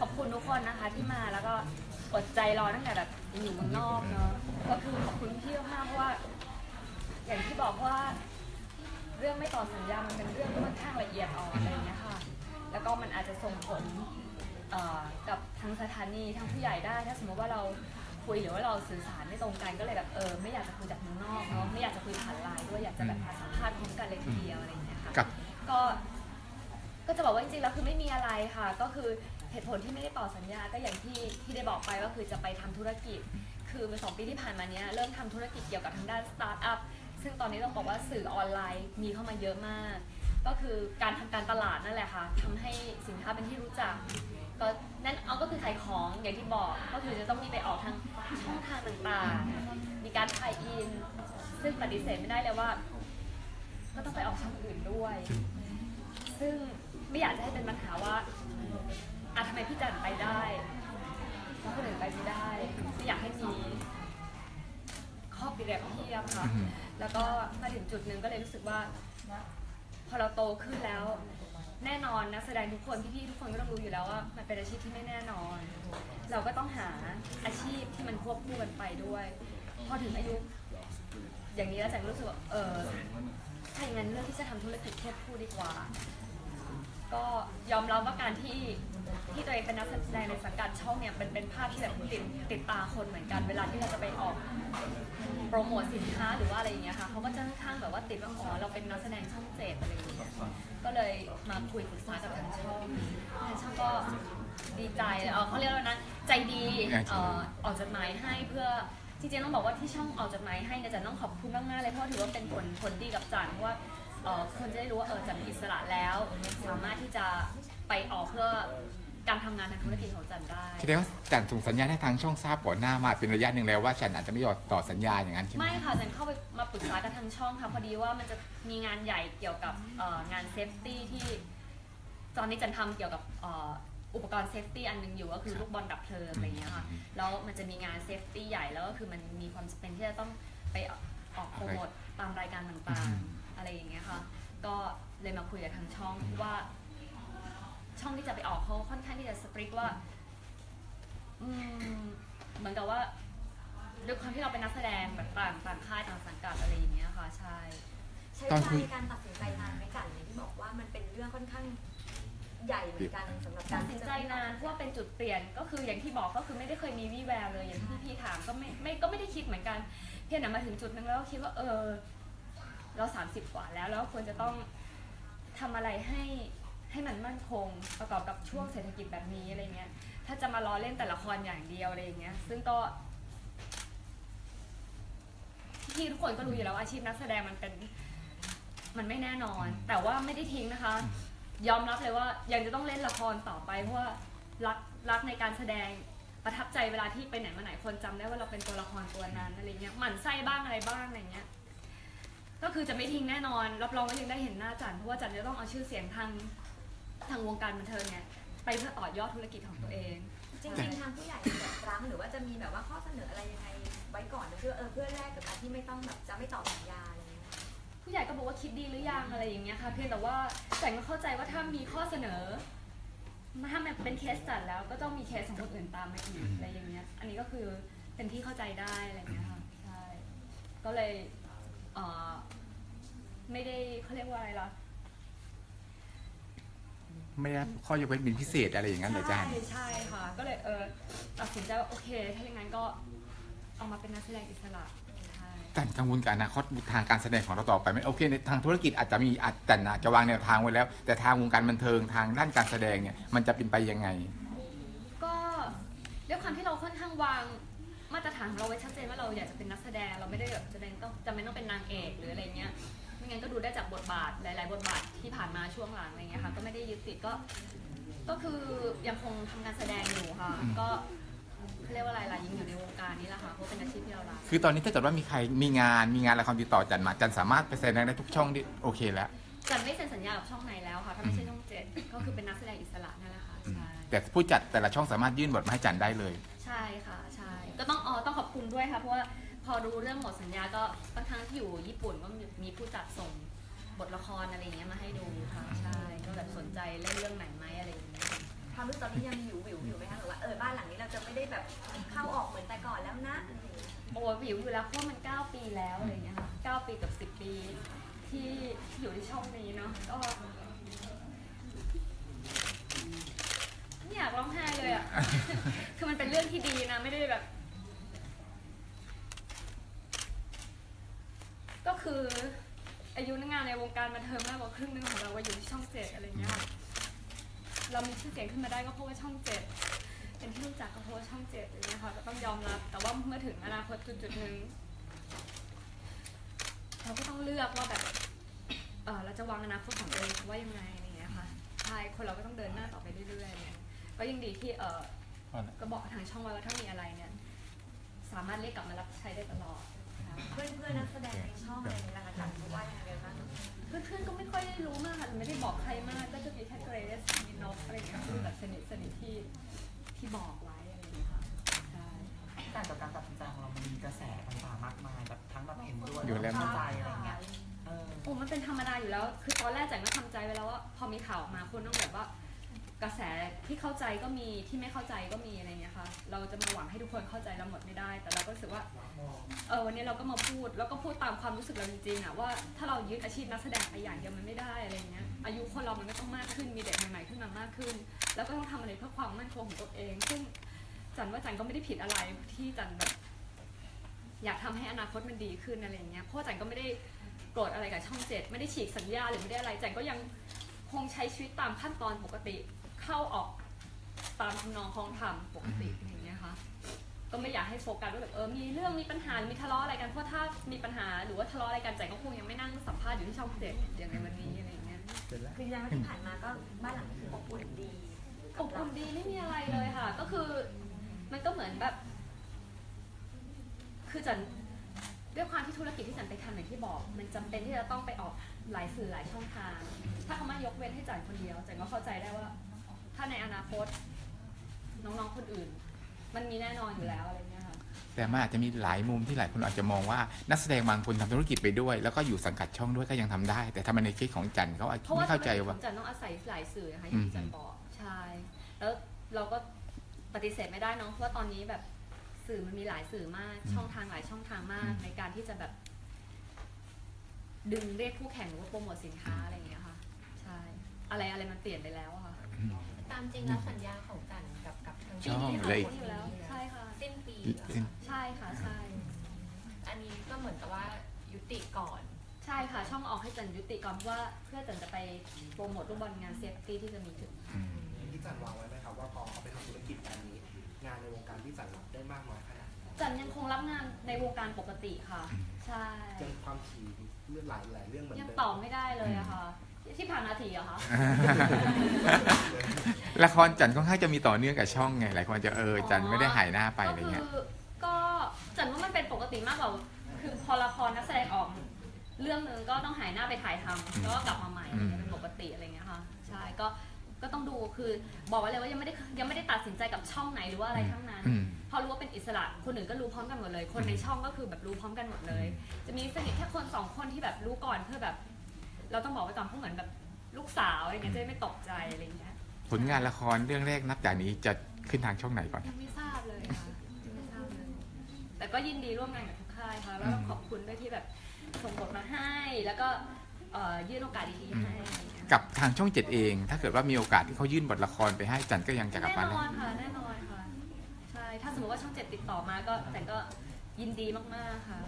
ขอบคุณทุกคนนะคะที่มาแล้วก็อดใจรอตั้งแต่แบบอยู่เมืองนอกเนาะก็คือขอบคุณพี่มากๆเพราะว่า อย่างที่บอกว่า เรื่องไม่ต่อสัญญา มันเป็นเรื่องที่ค่อนข้างละเอียดอ่อนอะไรอย่างเงี้ยค่ะ แล้วก็มันอาจจะส่งผลเอ่อกับทางสถานีทางผู้ใหญ่ได้ ถ้าสมมติว่าเราคุยหรือว่าเราสื่อสารไม่ตรงกันก็เลยแบบเออไม่อยากจะคุยจากเมืองนอกเนาะไม่อยากจะคุยผ่านไลน์ด้วยอยากจะแบบมาสัมภาษณ์พร้อมกันเลยทีเดียวอะไรอย่างเงี้ยค่ะกับ ก็ ก็จะบอกว่าจริงๆแล้วคือไม่มีอะไรค่ะ ก็คือ เหตุผลที่ไม่ได้ต่อสัญญาก็อย่างที่ที่ได้บอกไปก็คือจะไปทำธุรกิจ คือสองปีที่ผ่านมาเนี้ยเริ่มทำธุรกิจเกี่ยวกับทางด้านสตาร์ทอัพซึ่งตอนนี้ต้องบอกว่าสื่อออนไลน์มีเข้ามาเยอะมาก ก็คือการทำการตลาดนั่นแหละค่ะทำให้สินค้าเป็นที่รู้จักก็นั่นเอาก็คือขายของอย่างที่บอกก็คือจะต้องมีไปออกทางช่องทางต่างๆ มีการถ่ายอิน ซึ่งปฏิเสธไม่ได้เลยว่า ก็ต้องไปออกช่องอื่นด้วย ซึ่งไม่อยากจะให้เป็นปัญหาว่า อะทำไมพี่จันไปได้แล้วคนอื่นไปไม่ได้ไม่อยากให้มีข้อเปรียบเทียบค่ะอืมแล้วก็มาถึงจุดหนึ่งก็เลยรู้สึกว่า พอเราโตขึ้นแล้ว แน่นอนนักแสดงทุกคนพี่ๆทุกคนก็ต้องรู้อยู่แล้วว่า มันเป็นอาชีพที่ไม่แน่นอน เราก็ต้องหาอาชีพที่มันควบคู่กันไปด้วย พอถึงอายุ อย่างนี้แล้วจันรู้สึกว่าเออถ้าอย่างนั้นเลือกที่จะทำธุรกิจควบคู่ดีกว่า ก็ยอมรับว่าการที่ที่ตัวเองเป็นนักแสดงในสังกัดช่องเนี่ยเป็นเป็นภาพที่แบบติดติดตาคนเหมือนกัน เวลาที่เราจะไปออกโปรโมทสินค้าหรือว่าอะไรอย่างเงี้ยค่ะเขาก็จะค่อนข้างแบบว่าติดว่าอ๋อเราเป็นนักแสดงช่องเจ็ดอะไรอย่างเงี้ยก็เลยมาคุยปรึกษากับทางช่องทางช่องก็ดีใจเออเขาเรียกว่านะใจดีเอ่อออกจดหมายให้เพื่อจริงๆต้องบอกว่าที่ช่องออกจดหมายให้เนี่ยจันต้องขอบคุณมากๆเลยเพราะถือว่าเป็นผลผลดีกับจันเพราะว่า เอ่อคนจะได้รู้ว่าเออจันมีอิสระแล้ว สามารถที่จะไปออกเพื่อการทำงานทางธุรกิจของจันได้ แสดงว่าจันส่งสัญญาณให้ทางช่องทราบก่อนหน้ามาเป็นระยะหนึ่งแล้วว่าฉันอาจจะไม่ยอมต่อสัญญาอย่างนั้นใช่ไหม ไม่ค่ะจันเข้าไปมาปรึกษากับทางช่องค่ะพอดีว่ามันจะมีงานใหญ่เกี่ยวกับเอ่องานเซฟตี้ที่ ตอนนี้จันทำเกี่ยวกับเอ่ออุปกรณ์เซฟตี้อันหนึงอยู่ก็คือลูกบอลดับเพลิงอะไรอย่างเงี้ยค่ะ แล้วมันจะมีงานเซฟตี้ใหญ่แล้วก็คือมันมีความจำเป็นที่จะต้องไปออกโปรโมทตามรายการต่างๆ อะไรอย่างเงี้ยค่ะ ก็เลยมาคุยกับทางช่องว่า ช่องที่จะไปออกเขาค่อนข้างที่จะสตริกว่าอืมเหมือนกับว่าด้วยความที่เราเป็นนักแสดงแบบต่างต่างค่ายต่างสังกัดอะไรอย่างเงี้ยค่ะใช่ ใช้เวลาในการตัดสินใจนานไหมกันอย่างที่บอกว่ามันเป็นเรื่องค่อนข้างใหญ่เหมือนกันสำหรับกาตัรดสินใจนานเพราะว่าเป็นจุดเปลี่ยนก็คืออย่างที่บอกก็คือไม่ได้เคยมีวี่แววเลยอย่างที่พี่ๆถามก็ไม่ไม่ก็ไม่ได้คิดเหมือนกัน เพียงแต่มาถึงจุดนึงแล้วก็คิดว่าเออ เราสามสิบกว่าแล้วแล้วควรจะต้องทำอะไรให้ให้มันมั่นคงประกอบกับช่วงเศรษฐกิจแบบนี้อะไรเงี้ย ถ้าจะมารอเล่นแต่ละครอย่างเดียวอะไรอย่างเงี้ย ซึ่งก็พี่ทุกคนก็รู้อยู่แล้วว่าอาชีพนักแสดงมันเป็นมันไม่แน่นอน แต่ว่าไม่ได้ทิ้งนะคะ ยอมรับเลยว่ายังจะต้องเล่นละครต่อไปเพราะว่ารักรักในการแสดงประทับใจเวลาที่ไปไหนมาไหนคนจำได้ว่าเราเป็นตัวละครตัวนั้นอะไรเงี้ยหมั่นไส้บ้างอะไรบ้างอะไรเงี้ย ก็คือจะไม่ทิ้งแน่นอน รับรองว่ายังได้เห็นหน้าจันเพราะว่าจันจะต้องเอาชื่อเสียงทางทางวงการบันเทิงเนี่ยไปเพื่อต่อยอดธุรกิจของตัวเอง จริงๆ ทางผู้ใหญ่แบบรั้งหรือว่าจะมีแบบว่าข้อเสนออะไรยังไงไว้ก่อนเพื่อเออเพื่อแลกกับการที่ไม่ต้องแบบจะไม่ต่อสัญญาอะไรอย่างเงี้ยผู้ใหญ่ก็บอกว่าคิดดีหรือยังอะไรอย่างเงี้ยค่ะเพียงแต่ว่าแต่ก็เข้าใจว่าถ้ามีข้อเสนอถ้ามันเป็นเคสจัดแล้วก็ต้องมีเคสของคนอื่นตามมาอีกอะไรอย่างเงี้ย อันนี้ก็คือเป็นที่เข้าใจได้อะไรอย่างเงี้ยค่ะใช่ก็เลยเอ่อ ไม่ได้เขาเรียกว่าอะไรล่ะไม่ได้ข้อยกเว้นเป็นพิเศษอะไรอย่างนั้นเหรอจันใช่ใช่ค่ะ ก็เลยเออตัดสินใจว่าโอเค ถ้าอย่างนั้นก็เอามาเป็นนักแสดงอิสระใช่จันกังวลกับอนาคตทางการแสดงของเราต่อไปไหมโอเคในทางธุรกิจอาจจะมีอาจจันอาจจะวางแนวทางไว้แล้ว แต่ทางวงการบันเทิงทางด้านการแสดงเนี่ยมันจะเป็นไปยังไง ก็ด้วยความที่เราค่อนข้างวาง มาตรฐานของเราไว้ชัดเจนว่าเราอยากจะเป็นนักแสดงเราไม่ได้แบบจะเป็นต้องจะไม่ต้องเป็นนางเอกหรืออะไรเงี้ยไม่งั้นก็ดูได้จากบทบาทหลาย ๆ บทบาทที่ผ่านมาช่วงหลังอะไรเงี้ยค่ะก็ไม่ได้ยึดติดก็ ก็คือยังคงทำการแสดงอยู่ค่ะอืมก็เขาเรียกว่าอะไรล่ะยังอยู่ในวงการนี้แหละค่ะเพราะเป็นอาชีพที่เรารักคือตอนนี้ถ้าเกิดว่ามีใครมีงานมีงานละครติดต่อจันมาจันสามารถไปแสดงได้ทุกช่องที่โอเคแล้ว จันไม่เซ็นสัญญากับช่องไหนแล้วค่ะถ้าไม่ใช่ช่องเจ็ดก็คือเป็นนักแสดงอิสระนั่นแหละค่ะใช่แต่ผู้จัดแต่ละช่องสามารถยื่นบทมาให้จันได้เลย ใช่ค่ะใช่ ก็ต้องอ๋อต้องขอบคุณด้วยค่ะเพราะว่าพอรู้เรื่องหมดสัญญาก็ตั้งทั้งที่อยู่ญี่ปุ่นก็มีผู้จัดส่งบทละครอะไรอย่างเงี้ยมาให้ดูค่ะใช่ก็แบบสนใจเล่นเรื่องไหนไหมอะไรอย่างเงี้ยทความรู้สึกตอนนี้ยังวิววิวอยู่ไหมคะหรือว่าเออบ้านหลังนี้เราจะไม่ได้แบบเข้าออกเหมือนแต่ก่อนแล้วนะอะไรอย่างเงี้ยโอ้วิวอยู่แล้วเพราะมัน 9 ปีแล้วอะไรอย่างเงี้ยค่ะ9ปีกับ 10 ปี ที่อยู่ในช่องนี้เนาะก็ไม่อยากร้องไห้เลยอะ คือมันเป็นเรื่องที่ดีนะ ไม่ได้แบบ ก็คืออายุงานในวงการบันเทิงมากกว่าครึ่งหนึงของเราว่าอยู่ที่ช่องเจ็ดอะไรอย่างเงี้ยค่ะเรามีชื่อเสียงขึ้นมาได้ก็เพราะว่าช่องเจ็ดเป็นที่รู้จักก็เพราะว่าช่องเจ็ดอย่างเงี้ยค่ะก็ต้องยอมรับ แต่ว่าเมื่อถึงอนาคตจุดจุดๆหนึ่งเราก็ต้องเลือกว่าแบบเออเราจะวางอนาคตของตัวเองว่ายังไงอะไรอย่างเงี้ยค่ะใช่คนเราก็ต้องเดินหน้าต่อไปเรื่อยๆเนี่ยก็ยังดีที่เออ ก็บอกทางช่องไว้ว่าถ้ามีอะไรเนี่ย สามารถเรียกกลับมารับใช้ได้ตลอดค่ะ เพื่อนเพื่อนๆนักแสดงในช่องอะไรอย่างเงี้ยนะคะจันเขาว่ายังไงบ้างเพื่อนๆก็ไม่ค่อยได้รู้มากค่ะไม่ได้บอกใครมากก็จะมีแค่เกรซมีนกอะไรอย่างเงี้ยคือแบบสนิทสนิทที่ที่บอกไว้อะไรอย่างเงี้ยค่ะใช่การกับการตัดสินใจของเรา มันมีกระแสต่างๆมากมายแบบทั้งแบบเห็นด้วยอยู่แล้วเข้าใจอะไรเงี้ยเออโอ้มันเป็นธรรมดาอยู่แล้ว คือตอนแรกแจังก็ทำใจไว้แล้วว่าพอมีข่าวออกมาคนต้องแบบว่า กระแสที่เข้าใจก็มีที่ไม่เข้าใจก็มีอะไรเงี้ยค่ะ เราจะมาหวังให้ทุกคนเข้าใจเราหมดไม่ได้ แต่เราก็รู้สึกว่าเออวันนี้เราก็มาพูดแล้วก็พูดตามความรู้สึกเราจริงๆอะว่าถ้าเรายึดอาชีพนักแสดงไปอย่างเดียวมันไม่ได้อะไรเงี้ยอายุคนเรามันก็ต้องมากขึ้นมีเด็กใหม่ๆขึ้นมามากขึ้น แล้วก็ต้องทำอะไรเพื่อความมั่นคงของตัวเอง ซึ่งจันว่าจันก็ไม่ได้ผิดอะไรที่จันแบบอยากทำให้อนาคตมันดีขึ้นอะไรเงี้ยเพราะจันก็ไม่ได้โกรธอะไรกับช่องเจ็ดไม่ได้ฉีกสัญญาหรือไม่ได้อะไรจันก็ยังคงใช้ชีวิตตามขั้นตอนปกติ เข้าออกตามทำนองคลองธรรมปกติอย่างเงี้ยค่ะก็ไม่อยากให้โฟกัสว่าแบบเออมีเรื่องมีปัญหาหรือมีทะเลาะอะไรกันเพราะถ้ามีปัญหาหรือว่าทะเลาะอะไรกันใจก็คงยังไม่นั่งสัมภาษณ์อยู่ที่ช่องเจ็ดอย่างในวันนี้อะไรอย่างเงี้ยคือยังที่ผ่านมาก็บ้านหลังนี้อบอุ่นดีอบอุ่นดีไม่มีอะไรเลยค่ะ ก็คือมันก็เหมือนแบบ คือจันด้วยความที่ธุรกิจที่จันไปทำอย่างที่บอก มันจำเป็นที่จะต้องไปออกหลายสื่อหลายช่องทาง ถ้าเขามายกเว้นให้จันคนเดียวจันก็เข้าใจได้ว่า ถ้าในอนาคต น้องๆคนอื่น มันมีแน่นอนอยู่แล้วอะไรเงี้ยค่ะ แต่มันอาจจะมีหลายมุมที่หลายคนอาจจะมองว่านักแสดงบางคนทำธุรกิจไปด้วย แล้วก็อยู่สังกัดช่องด้วยก็ยังทำได้ แต่ทำไมในเคสของจันเขาอาจเพราะไม่ว่าเข้าใจว่า จันต้องอาศัยหลายสื่อนะคะอย่างที่จันบอกใช่แล้วเราก็ปฏิเสธไม่ได้เนาะเพราะว่าตอนนี้แบบสื่อมันมีหลายสื่อมาก อืมช่องทางหลายช่องทางมาก อืม ในการที่จะแบบ ดึงเรียกคู่แข่งหรือว่าโปรโมทสินค้าอะไรอย่างเงี้ยค่ะ ใช่ อะไรอะไรมันเปลี่ยนไปแล้วอะค่ะ อืม ตามจริงแล้วสัญญาของจันกับกับทางช่องปีนี้เลยค่ะอยู่แล้วใช่ค่ะสิ้นปีสิ้นใช่ค่ะใช่ อันนี้ก็เหมือนกับว่ายุติก่อน ใช่ค่ะ ช่องออกให้จันยุติก่อนเพราะว่าเพื่อจันจะไปโปรโมทลูกบอลงานเซฟตี้ที่จะมีถึงอืมพี่จันวางไว้ไหมครับว่าพอเขาไปทำธุรกิจแบบนี้ งานในวงการพี่จันรับได้มากน้อยขนาดไหนจันยังคงรับงานในวงการปกติค่ะ ใช่ ยังความถี่เรื่องหลายหลายเรื่องเหมือนยังเดิมตอบไม่ได้เลยอะค่ะ ที่ผ่านนาทีเหรอะคะ ละครจันค่อนข้างจะมีต่อเนื่องกับช่องไงหลายคนจะเออจันไม่ได้หายหน้าไปอะไรเงี้ย ก็คือก็จันว่ามันเป็นปกติมากกว่า คือพอละครนักแสดงออก เรื่องหนึ่งก็ต้องหายหน้าไปถ่ายทำแล้วก็กลับมาใหม่อืม เป็นปกติอะไรเงี้ยค่ะ ใช่ ก็ ก็ต้องดู คือบอกไว้เลยว่ายังไม่ได้ ยังไม่ได้ตัดสินใจกับช่องไหนหรือว่าอะไรทั้งนั้น อืม พอรู้ว่าเป็นอิสระ คนอื่นก็รู้พร้อมกันหมดเลย คนในช่องก็คือแบบรู้พร้อมกันหมดเลย จะมีสนิทแค่คนสองคนที่แบบรู้ก่อนเพื่อแบบ เราต้องบอกไว้ก่อนเพราะเหมือนแบบลูกสาวอะไรเงี้ยจะได้ไม่ตกใจอะไรเงี้ยผลงานละครเรื่องแรกนับจากนี้จะขึ้นทางช่องไหนก่อน ยังไม่ทราบเลยค่ะยังไม่ทราบเลย แต่ก็ยินดีร่วมงานกับทุกค่ายค่ะแล้วก็ขอบคุณด้วยที่แบบส่งบทมาให้ แล้วก็เอ่อยื่นโอกาสดีๆให้อะไรอย่างเงี้ยกับทางช่องเจ็ดเอง ถ้าเกิดว่ามีโอกาสที่เขายื่นบทละครไปให้จันก็ยังจะกลับแน่มานอได้นค่ะแน่นอนค่ะใช่ถ้าสมมติว่าช่องเจ็ดติดต่อมาก็แต่ก็ยินดีมากๆค่ะ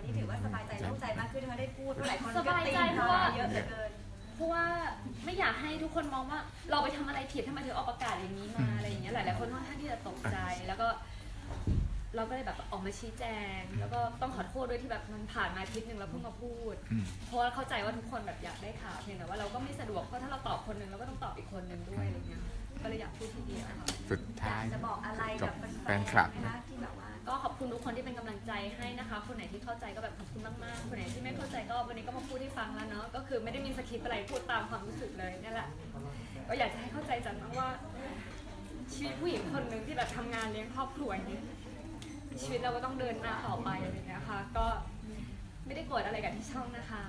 วันนี้ถือว่าสบายใจโล่งใจมากขึ้นนะคะได้พูดเพราะหลายคนสบายใจเพราะว่าเยอะเหลือเกินเพราะว่าไม่อยากให้ทุกคนมองว่าเราไปทำอะไรผิดทำไมถึงออกประกาศอย่างนี้มาอะไรอย่างเงี้ยหลาย ๆ คนค่อนข้างที่จะตกใจแล้วก็ เราก็เลยแบบออกมาชี้แจง แล้วก็ต้องขอโทษด้วยที่แบบมันผ่านมาอาทิตย์หนึ่งแล้วเพิ่งมาพูดอืมเพราะว่าเข้าใจว่าทุกคนแบบอยากได้ข่าวเพียงแต่ว่าเราก็ไม่สะดวกเพราะถ้าเราตอบคนหนึ่งเราก็ต้องตอบอีกคนหนึ่งด้วยอะไรเงี้ยก็เลยอยากพูดทีเดียวค่ะสุดท้ายจะบอกอะไรกับแฟนคลับไหมคะที่แบบว่า ก็ขอบคุณทุกคนที่เป็นกำลังใจให้นะคะ คนไหนที่เข้าใจก็แบบขอบคุณมากๆ คนไหนที่ไม่เข้าใจก็วันนี้ก็มาพูดให้ฟังแล้วเนาะ ก็คือไม่ได้มีสคริปต์อะไรพูดตามความรู้สึกเลยนี่แหละ ก็อยากจะให้เข้าใจจันมากว่า ชีวิตผู้หญิงคนหนึ่งที่แบบทำงานเลี้ยงครอบครัวอย่างนี้ชีวิตเราก็ต้องเดินหน้าต่อไปอะไรเงี้ยค่ะ ก็ไม่ได้โกรธอะไรกับที่ช่องนะคะ